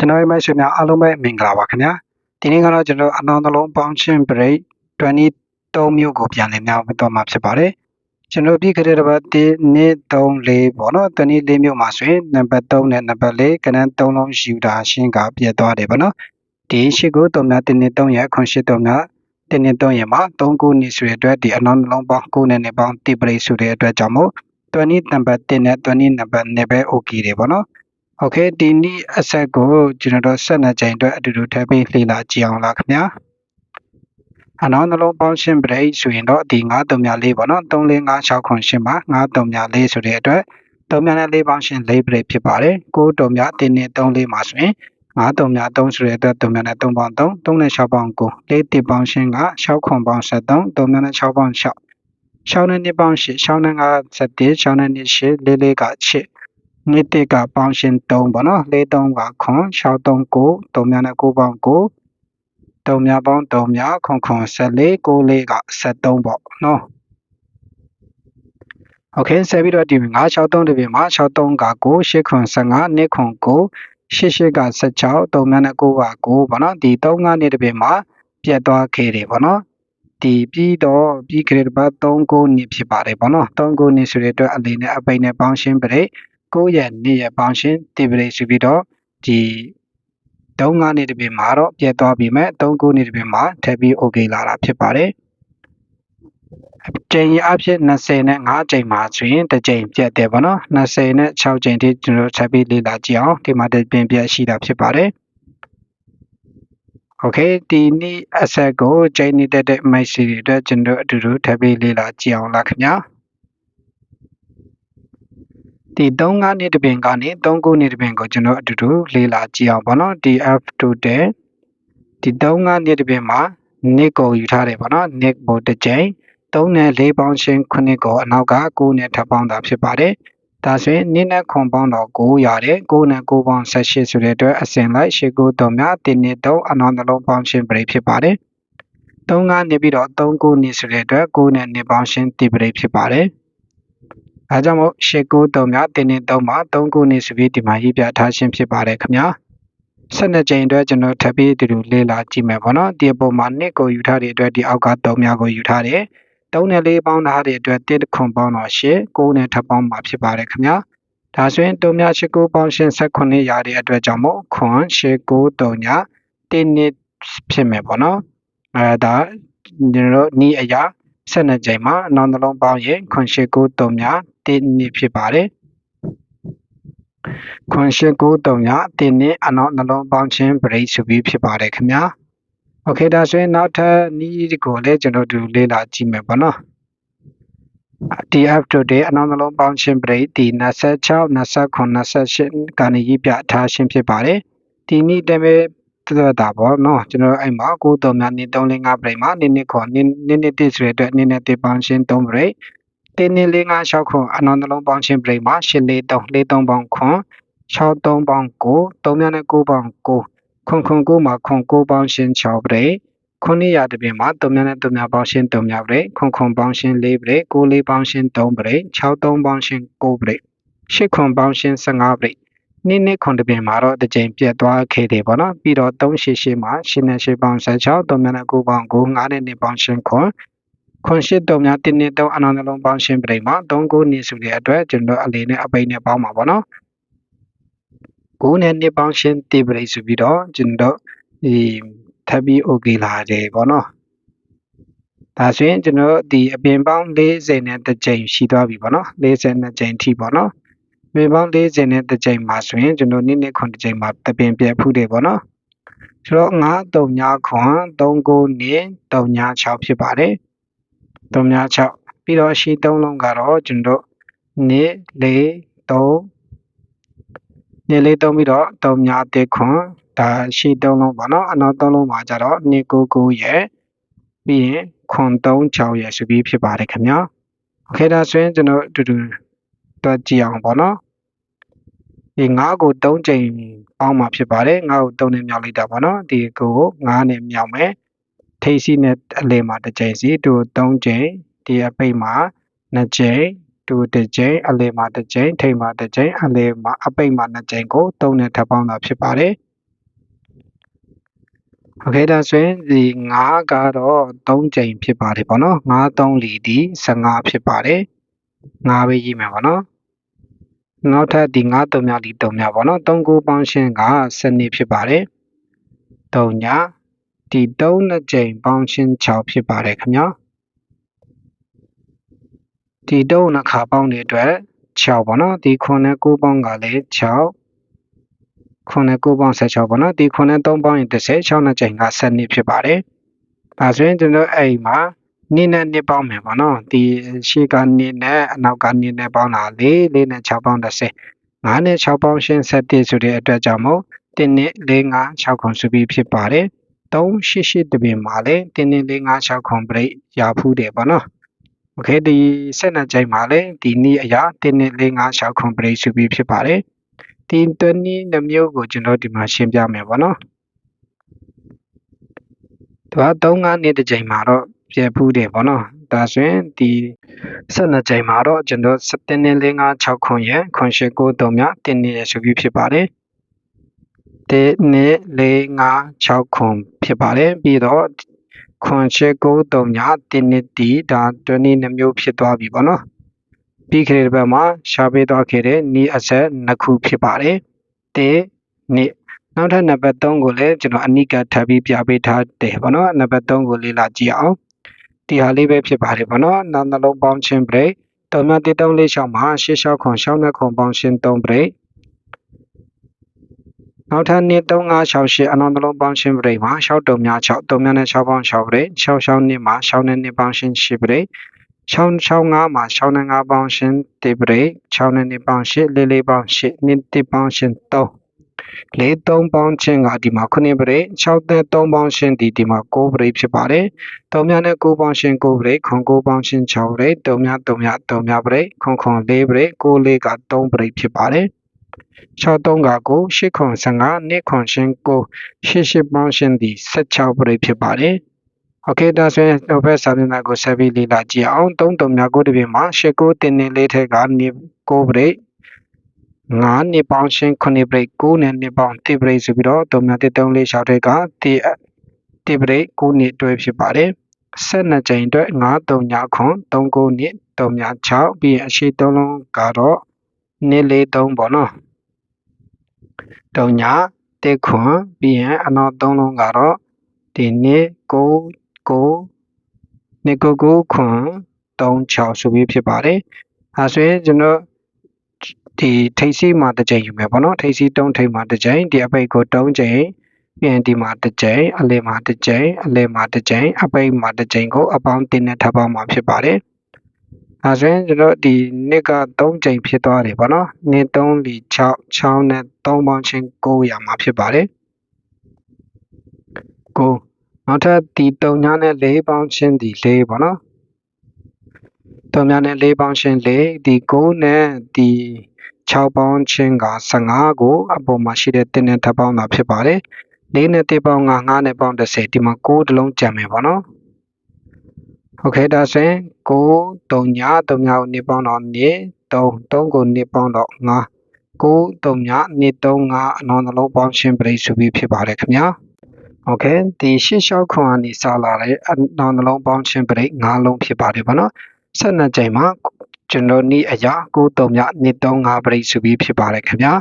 ကျွန်တော်ရဲ့မိတ်ဆွေများအားလုံးပဲမင်္ဂလာပါခင်ဗျာဒီနေ့ကတော့ကျွန်တော်အနောင်နှလုံးပေါင်းချင်း break 23မျိုးကိုပြန်လည်များတော့မှာဖြစ်ပါတယ်ကျွန်တော်ပြီးခဲ့တဲ့တစ်ပတ်1 2 3 4ပေါ့နော်24မျိုးမှာဆိုရင်နံပါတ်3နဲ့နံပါတ်4ကနန်း3လုံးယူတာရှင်းကပြတ်သွားတယ်ပေါ့နော်ဒီရှိကို3များ1နဲ့3ရဲ့ခွန်ရှိ3များ1နဲ့3ရဲ့မှာ3ခုနေဆိုတဲ့အတွက်ဒီအနောင်နှလုံးပေါင်း9နဲ့နဲ့ပေါင်း1 break ဆိုတဲ့အတွက်ကြောင့်မို့20နံပါတ်1နဲ့20နံပါတ်2ပဲ okay တယ်ပေါ့နော် โอเคဒီနေ့အဆက်ကိုကျွန်တော်တို့ဆက်နှစ်ကြိမ်အတွက်အတူတူထပ်ပြီးလေ့လာကြည့်အောင်လားခင်ဗျာအနောက်နှလုံးပေါင်းရှင်း break ဆိုရင်တော့ဒီ9304ပေါ့နော်34568ခွန်ရှင်းပါ9304ဆိုတဲ့အတွက်304ပေါင်းရှင်း4 break ဖြစ်ပါတယ်9တုံမြတင်းနေ34မှာဆိုရင်9303ဆိုတဲ့အတွက်303ပေါင်း3 36ပေါင်း9 4တစ်ပေါင်းရှင်းက6ခွန်ပေါင်း73 306ပေါင်း6 6နဲ့2ပေါင်း8 6နဲ့5 7 6နဲ့2 8 4 4က8 နှစ်တစ်ကပေါင်းရှင်3ပေါ့နော်၄3ကခွန်6 3 9 3များနဲ့9ပေါင်း9 3များပေါင်း3များခွန်ခွန်14 9 4က73ပေါ့နော်โอเคဆက်ပြီးတော့ဒီ963တပြည့်မှာ63က9 8ခွန်15နှစ်ခွန်9 88က16 3များနဲ့9က9ပေါ့နော်ဒီ3ကနေတပြည့်မှာပြတ်သွားခဲ့တယ်ပေါ့နော်ဒီပြီးတော့ပြီးကြတဲ့ဘတ်3ကိုနေဖြစ်ပါတယ်ပေါ့နော်3ကိုနေဆိုတဲ့အတွက်အလေးနဲ့အပိတ်နဲ့ပေါင်းရှင်းပရိတ် 9ရက်နေ့ရက်ပေါင်းရှင်တေပရိရှိပြီးတော့ဒီ3 9နေ့တပင်မှာတော့ပြတ်သွားပြီမဲ့3 9နေ့တပင်မှာထပ်ပြီး okay လာတာဖြစ်ပါတယ်ကျိန်အဖြစ်20နဲ့5ကျိန်ပါဆိုရင်တစ်ကျိန်ပြတ်တယ်ဗောနော်20နဲ့6ကျိန်တိကျွန်တော်ချက်ပြီးလေ့လာကြည့်အောင်ဒီမှာတပင်ပြတ်ရှိတာဖြစ်ပါတယ် Okay ဒီနေ့အဆက်ကိုကျိန်နေတဲ့မိတ်ဆွေတွေအတွက်ကျွန်တော်အတူတူထပ်ပြီးလေ့လာကြည့်အောင်လားခင်ဗျာ ဒီ3 5နှစ်တပင်ကနေ3 9နှစ်တပင်ကိုကျွန်တော်အတူတူလေ့လာကြည့်အောင်ပေါ့နော် DF2 တဲ့ဒီ3 5နှစ်တပင်မှာ nick ကိုယူထားတယ်ပေါ့နော် nick ဘို့တစ်ကြိမ်3နဲ့4ပေါင်းချင်း9ကိုအနောက်က9နဲ့ထပ်ပေါင်းတာဖြစ်ပါတယ်ဒါဆိုရင်နိနဲ့ခွန်ပေါင်းတော့9ရတယ်9နဲ့9ပေါင်း18ဆိုတဲ့အတွက်အစဉ်လိုက်ရှေ့ကို3များ1နဲ့3အနောက်နှလုံးပေါင်းချင်းပရိဖြစ်ပါတယ်3 9နေပြီးတော့3 9နေဆိုတဲ့အတွက်9နဲ့2ပေါင်းချင်းတိပရိဖြစ်ပါတယ်။ ဒါကြောင့်မို့ရှစ်ကို3များတင်းတင်း3မှာ3ခုနေဆိုပြီးဒီမှာရေးပြထားခြင်းဖြစ်ပါတယ်ခင်ဗျာ။12ကြိမ်အတွက်ကျွန်တော်ထပ်ပြီးဒီလိုလေ့လာကြည့်မယ်ပေါ့နော်။ဒီအပေါ်မှာနှစ်ကိုယူထားတဲ့အတွက်ဒီအောက်က3များကိုယူထားတယ်။3နဲ့4ပေါင်းထားတဲ့အတွက်1ခွန်ပေါင်းတော့8 9နဲ့ထပ်ပေါင်းမှာဖြစ်ပါတယ်ခင်ဗျာ။ဒါဆိုရင်3များ8 9ပေါင်းရှင်18ရတဲ့အတွက်ကြောင့်မို့ခွန်8 9 3ည1နှစ်ဖြစ်မယ်ပေါ့နော်။အဲဒါကျွန်တော်တို့နီးအရာ 12ကြိမ်မှာနောက်နှလုံးပေါင်းရင်ခွန်8 9 3ည1နှစ်ဖြစ်ပါတယ်ခွန်8 9 3ည1နှစ်အနောက်နှလုံးပေါင်းခြင်း break ဆိုပြီးဖြစ်ပါတယ်ခင်ဗျာโอเคဒါဆိုရင်နောက်ထပ်နည်းကိုလည်းကျွန်တော်တို့လေ့လာကြည့်မယ်ပေါ့နော် TF today အနောက်နှလုံးပေါင်းခြင်း break ဒီ26 29 28ကနေရေးပြထားခြင်းဖြစ်ပါတယ်ဒီနေ့တည်းပဲ သက်တာပေါ့နော်ကျွန်တော်အဲ့မှာ9 3များနေ3 5 break မှာနည်းနည်းခေါ်နည်းနည်းတစ်ဆိုတဲ့အတွက်နည်းနည်းတစ်ပေါင်းခြင်း3 break တင်းနေလေး5 6ခွန်အနော်နှလုံးပေါင်းချင်း break မှာ8 4 3 4 3ပေါင်းခွန်6 3ပေါင်း9 3များနဲ့9ပေါင်း9ခွန်ခွန်9မှာခွန်9ပေါင်းရှင်း6 break ခုနှစ်ရာတပြင်မှာ3များနဲ့3များပေါင်းရှင်း3များ break ခွန်ခွန်ပေါင်းရှင်း4 break 9 4ပေါင်းရှင်း3 break 6 3ပေါင်းရှင်း9 break 8ခွန်ပေါင်းရှင်း15 break နေ့နေ့ခွန်တပြင်မှာတော့တစ်ကြိမ်ပြတ်သွားခဲ့တယ်ပေါ့နော်ပြီးတော့3ရှင်းရှင်းမှာရှင်းနဲ့ရှင်းပေါင်း16 3များနဲ့9ပေါင်း9 9နဲ့2ပေါင်းရှင်းခွန်ခွန်ရှိတုံများတင်းနှစ်တုံးအနောင်နှလုံးပေါင်းရှင်းပြိမှာ3ခုနေစုတဲ့အတွက်ကျွန်တော်အလေးနဲ့အပိတ်နဲ့ပေါင်းပါပေါ့နော်ကိုနဲ့နှစ်ပေါင်းရှင်းတေပရိဆိုပြီးတော့ကျွန်တော်ဒီထပ်ပြီး okay လာတယ်ပေါ့နော်ဒါဆိုရင်ကျွန်တော်ဒီအပြင်ပေါင်း40နဲ့တစ်ကြိမ်ရှိသွားပြီပေါ့နော်42ကြိမ်ထိပေါ့နော် မြေပေါင်း40နဲ့တစ်ကြိမ်မှာဆိုရင်ကျွန်တော်နေ့နေ့ခွန်တစ်ကြိမ်မှာတပင်ပြက်ဖူးတယ်ပေါ့နော်ဆိုတော့9 3ညခွန်3 9နှစ်3ည6ဖြစ်ပါတယ်3များ6ပြီးတော့ရှီ3လုံးကတော့ကျွန်တော်နေ4 3နေလေး3ပြီးတော့3များ1ခွန်ဒါရှီ3လုံးပေါ့နော်အနောက်3လုံးမှာကြတော့နေ9 9ရဲ့ပြီးရင်ခွန်3 6ရဲ့ဆိုပြီးဖြစ်ပါတယ်ခင်ဗျာโอเคဒါဆိုရင်ကျွန်တော်အတူတူ တွက်ကြည့်အောင်ပေါ့နော်ဒီ9ကို3ချိန်ပေါင်းမှာဖြစ်ပါတယ်9ကို3နဲ့မြောက်လိုက်တာပေါ့နော်ဒီကို9နဲ့မြောက်မယ်ထိပ်စီနဲ့အလယ်မှာတစ်ကြိမ်စီတူ3ကြိမ်ဒီအပိတ်မှာ2ကြိမ်တူတစ်ကြိမ်အလယ်မှာတစ်ကြိမ်ထိပ်မှာတစ်ကြိမ်အလယ်မှာအပိတ်မှာ2ကြိမ်ကို3နဲ့ထပ်ပေါင်းတာဖြစ်ပါတယ် โอเคဒါဆိုရင်ဒီ9ကတော့3ကြိမ်ဖြစ်ပါတယ်ပေါ့နော်9 3 4ဒီ15ဖြစ်ပါတယ် 9ပဲရေးမယ်ပေါ့နော်နောက်ထပ်ဒီ9 3မြောက်ဒီ3မြောက်ပေါ့နော်3 9ပေါင်းရှင်းက12ဖြစ်ပါတယ်3ညဒီ3နှစ်ကြိမ်ပေါင်းရှင်း6ဖြစ်ပါတယ်ခင်ဗျာဒီ3နှစ်ခါပေါင်းတဲ့အတွက်6ပေါ့နော်ဒီ9နဲ့9ပေါင်းကလည်း6ခုနဲ့9ပေါင်း16ပေါ့နော်ဒီခုနဲ့3ပေါင်းရင်30 6နဲ့ချိန်က12ဖြစ်ပါတယ်ဒါဆိုရင်ကျွန်တော်အဲ့မှာ နှစ်နဲ့နှစ်ပေါင်းမယ်ပေါ့နော်ဒီရှေ့ကနှစ်နဲ့အနောက်ကနှစ်နဲ့ပေါင်းတာ4 4နဲ့6ပေါင်း30 9နဲ့6ပေါင်းရှင်း7ဆိုတဲ့အတွက်ကြောင့်မို့1နဲ့4 5 6ခုစုပြီးဖြစ်ပါတယ်388တပင်မှာလေ1နဲ့4 5 6ခုပြိတ်ရဖူးတယ်ပေါ့နော်โอเคဒီဆက်နှစ်ကြိမ်မှာလေဒီနေ့အရာ1နဲ့4 5 6ခုပြိတ်စုပြီးဖြစ်ပါတယ်ဒီတွနည်းနှမျိုးကိုကျွန်တော်ဒီမှာရှင်းပြမယ်ပေါ့နော်သူက3 5နှစ်တစ်ချိန်မှာတော့ ပြည့်ဖူးတယ်ပေါ့နော်ဒါဆိုရင်ဒီ12ချိန်မှာတော့ကျွန်တော်7နှစ်5 6ခွန်ရခွန်ရှိ9 3မြတင်းနေရဆိုပြီးဖြစ်ပါတယ်တင်းနေ4 5 6ခွန်ဖြစ်ပါတယ်ပြီးတော့ခွန်ရှိ9 3မြတင်းနေတီဒါတွနည်းနှမျိုးဖြစ်သွားပြီပေါ့နော်ပြီးခဲ့တဲ့ဘက်မှာရှားပေးသွားခဲ့တဲ့နီးအဆက်နှစ်ခုဖြစ်ပါတယ်။တေနိနောက်ထပ်နံပါတ်3ကိုလည်းကျွန်တော်အနိကထပ်ပြီးပြပေးထားတယ်ဗောနော်နံပါတ်3ကိုလေ့လာကြည့်အောင် ဒီဟာလေးပဲဖြစ်ပါတယ်ဗောနော်နောက်နှလုံးပေါင်းခြင်း break တော်မြတိတုံးလေးရှောင်းမှာရှေ့လျှောက်ခွန်ရှောင်းနဲ့ခွန်ပေါင်းခြင်း3 break နောက်ထပ်နှစ်3568အနောက်နှလုံးပေါင်းခြင်း break မှာရှောက်တုံများ6တုံများနဲ့6ပေါင်း6 break 6 6နှစ်မှာ6နဲ့2ပေါင်းခြင်း10 break 665မှာ6နဲ့5ပေါင်းရှင်1 break 6နဲ့2ပေါင်း8 4 4ပေါင်း8 2 1ပေါင်းရှင်3 ၄၃ပေါင်းချင်းကဒီမှာ9ပရိ6သက်3ပေါင်းချင်းဒီဒီမှာ9ပရိဖြစ်ပါတယ်။3များနဲ့9ပေါင်းချင်း9ပရိခွန်9ပေါင်းချင်း6ပရိ3များ3များ3များပရိခွန်ခွန်4ပရိ6လေးက3ပရိဖြစ်ပါတယ်။63ကကို855 2ရှင်ကို88ပေါင်းရှင်သည်16ပြိဖြစ်ပါတယ်။ Okay ဒါဆိုရင်ဟိုဘက်စာမျက်နှာကိုဆက်ပြီးလေ့လာကြည့်အောင်3တုံများကိုဒီပြင်မှာ89တင်းနေလေးထက်က9ပြိ 9နှစ်ပေါင်းချင်း9ဘရိတ်9နဲ့နှစ်ပေါင်း10ဘရိတ်ဆိုပြီးတော့တုံများတစ်တုံးလေးရှောက်ထက်က10 10ဘရိတ်9နှစ်တွဲဖြစ်ပါတယ်12ကြိမ်အတွက်9တုံညာခွန်3ကိုနှစ်တုံညာ6ပြီးရင်အရှိ3လုံးကတော့နှစ်လေး3ပေါ့နော်တုံညာတစ်ခွန်ပြီးရင်အနောက်3လုံးကတော့ဒီနှစ်9ကိုနှစ်ကိုကိုခွန်36ဆိုပြီးဖြစ်ပါတယ်။အဲဆိုရင်ကျွန်တော် ဒီထိပ်စီးမှာတစ်ကြိမ်ယူမယ်ပေါ့နော်ထိပ်စီး3ထိပ်မှာတစ်ကြိမ်ဒီအပိတ်ကို3ကြိမ်ပြန်ဒီမှာတစ်ကြိမ်အလယ်မှာတစ်ကြိမ်အလယ်မှာတစ်ကြိမ်အပိတ်မှာတစ်ကြိမ်ကိုအပေါင်းတင်နဲ့ထပ်ပေါင်းမှာဖြစ်ပါတယ်။အဲဆိုရင်ကျွန်တော်ဒီနှစ်က3ကြိမ်ဖြစ်သွားတယ်ပေါ့နော်။နှစ်3 4 6 6နဲ့3ပေါင်းချင်း9ရမှာဖြစ်ပါတယ်။9နောက်ထပ်ဒီ3ညနဲ့4ပေါင်းချင်းဒီ4ပေါ့နော်3ညနဲ့4ပေါင်းချင်း4ဒီ9နဲ့ဒီ 6ပေါင်းချင်းက15ကိုအပေါ်မှာရှိတဲ့တင်းနဲ့ထပ်ပေါင်းတာဖြစ်ပါတယ်။၄နဲ့တစ်ပေါင်းက9နဲ့ပေါင်း30ဒီမှာ9တလုံးကြံမယ်ပေါ့နော်။ဟုတ်ကဲ့ဒါဆိုရင်9 3ည3ညကို2ပေါင်းတော့2 3 3ကို2ပေါင်းတော့9 9 3ည2 3 5အနော်နှလုံးပေါင်းချင်းပြိစုပြီးဖြစ်ပါတယ်ခင်ဗျာ။ Okay ဒီရှစ်လျှောက်ခွန်ကနေစလာတဲ့အနော်နှလုံးပေါင်းချင်းပြိ9လုံးဖြစ်ပါတယ်ပေါ့နော်။ဆက်နှစ်ကြိမ်မှာ ကျွန်တော်ဤအရာ9 3မြ2 3 5ပရိတ်ဆိုပြီးဖြစ်ပါတယ်ခင်ဗျာ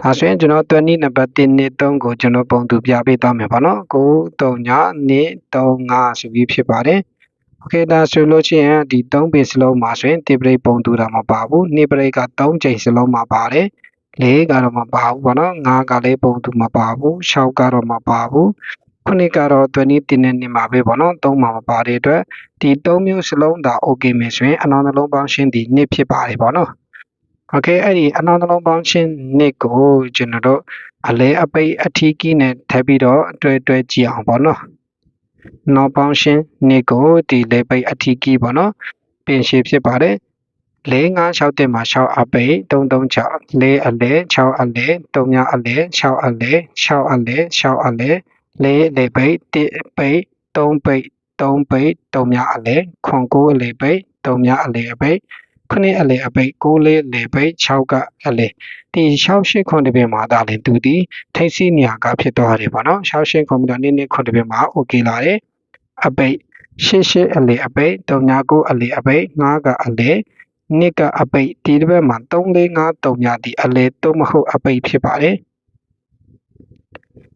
ဒါဆိုရင်ကျွန်တော်တွဲနည်းနံပါတ်1 2 3ကိုကျွန်တော်ပုံသူပြပေးသွားမယ်ဗောနော်9 3ည2 3 5ဆိုပြီးဖြစ်ပါတယ်โอเคဒါဆိုလို့ရှိရင်ဒီ3ပေစလုံးမှာဆိုရင်တိပရိတ်ပုံတူတာမပါဘူး2ပရိတ်က3ချိန်စလုံးမှာပါတယ်၄ကတော့မပါဘူးပေါ့နော်၅ကလည်းပုံသူမပါဘူး၆ကတော့မပါဘူး ခုနှစ်ကတော့တွနီးတင်နေနေမှာပဲပေါ့နော်သုံးမှာမပါတဲ့အတွက်ဒီသုံးမျိုးစလုံးဒါ okay မယ်ဆိုရင်အနောက်နှလုံးပေါင်းရှင်းဒီနှစ်ဖြစ်ပါတယ်ပေါ့နော်โอเคအဲ့ဒီအနောက်နှလုံးပေါင်းရှင်းနှစ်ကိုကျွန်တော်တို့အလဲအပိတ်အထီးကီးနဲ့ထပ်ပြီးတော့တွဲတွဲကြည့်အောင်ပေါ့နော်နောက်ပေါင်းရှင်းနှစ်ကိုဒီလဲပိတ်အထီးကီးပေါ့နော်ပြင်ရှည်ဖြစ်ပါတယ်၄၅၆တက်မှာ6အပိတ်336၄အလဲ6အလဲ3ညအလဲ6အလဲ6အလဲ6အလဲ ၄လေပိတ်1ပိတ်3ပိတ်3ပိတ်3ညအလဲခွန်9အလဲပိတ်3ညအလဲအပိတ်ခုနှစ်အလေအပိတ်6လေးလေပိတ်6ကအလေဒီ6ရှိခွန်တပင်မှာဒါလည်းသူဒီထိတ်စီနေရာကဖြစ်သွားတယ်ပေါ့နော်6ရှိခွန်ပြီးတော့နည်းနည်းခွန်တပင်မှာ okay လာတယ်အပိတ်ရှစ်ရှစ်အလေအပိတ်39အလေအပိတ်9ကအလေနှစ်ကအပိတ်ဒီတစ်ဘက်မှာ345 3ညဒီအလေတော့မဟုတ်အပိတ်ဖြစ်ပါတယ်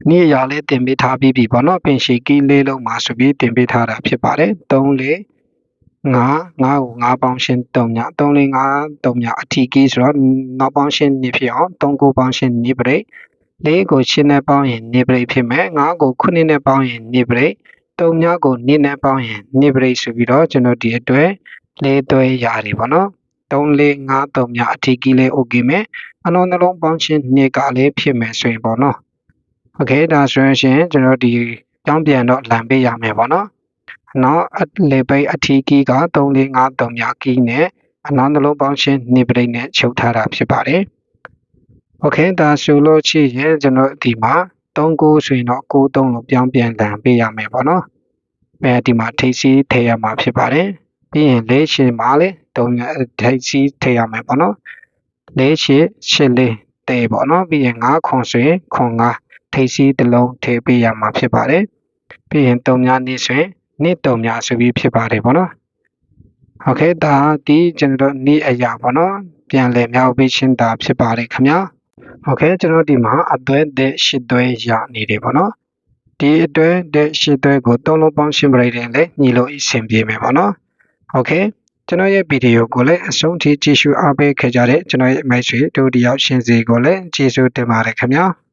နေ့အရာလေးတင်ပေးထားပြီးပြီပေါ့နော်ပင်ရှိကီးလေးလုံးမှာဆိုပြီးတင်ပေးထားတာဖြစ်ပါတယ်3လေး9 9ကို9ပေါင်းရှင်း3ည3လေး9 3ညအထီကီးဆိုတော့နောက်ပေါင်းရှင်းနေဖြစ်အောင်3ကိုပေါင်းရှင်းနေပရိတ်4ကိုရှင်းနဲ့ပေါင်းရင်နေပရိတ်ဖြစ်မယ်9ကို9နဲ့ပေါင်းရင်နေပရိတ်3ညကိုနေနဲ့ပေါင်းရင်နေပရိတ်ဆိုပြီးတော့ကျွန်တော်ဒီအတွက်လေးသွဲရတယ်ပေါ့နော်3လေး9 3ညအထီကီးလေး okay မယ်အလုံးနှလုံးပေါင်းရှင်းနေကလေးဖြစ်မယ်ဆိုရင်ပေါ့နော် โอเคဒါဆိုရင်ရှင်ကျွန်တော်ဒီကြောင်းပြန်တော့လမ်းပေးရမယ်ပေါ့နော်နောက်အလေပိတ်အထီးကီးက3453မြကီးနဲ့အနောက်နှလုံးပေါင်းရှင်နေပရိတ်နဲ့ချုပ်ထားတာဖြစ်ပါတယ်โอเคဒါဆိုလို့ရှိရင်ကျွန်တော်ဒီမှာ39ဆိုရင်တော့93လို့ပြောင်းပြန်လမ်းပေးရမယ်ပေါ့နော်အဲဒီမှာထိပ်စီးထည့်ရမှာဖြစ်ပါတယ်ပြီးရင်လေးရှင်မှာလေ3ထိပ်စီးထည့်ရမယ်ပေါ့နော်လေးရှင်ရှစ်လေးတဲပေါ့နော်ပြီးရင်9ခွန်ဆိုရင်ခွန်9 ထိပ်စီးတစ်လုံးထည့်ပေးရမှာဖြစ်ပါတယ်။ပြီးရင်၃များနေ့ဆိုရင်နေ့၃များဆိုပြီးဖြစ်ပါတယ်ပေါ့နော်။ Okay ဒါဒီကျွန်တော်နေ့အရာပေါ့နော်။ပြန်လည်မြောက်ပေးရှင်းတာဖြစ်ပါတယ်ခင်ဗျာ။ Okay ကျွန်တော်ဒီမှာအသွဲတဲ့ရှစ်သွဲရနေတယ်ပေါ့နော်။ဒီအသွဲတဲ့ရှစ်သွဲကို၃လုံးပေါင်းရှင်းပြလိုက်ရင်လည်းညီလို့အဆင်ပြေမယ်ပေါ့နော်။ Okay ကျွန်တော်ရဲ့ဗီဒီယိုကိုလည်းအဆုံးထိကြည့်ရှုအားပေးခဲ့ကြတဲ့ကျွန်တော်ရဲ့မိတ်ဆွေတို့တယောက်ရှင်စီကိုလည်းကျေးဇူးတင်ပါတယ်ခင်ဗျာ။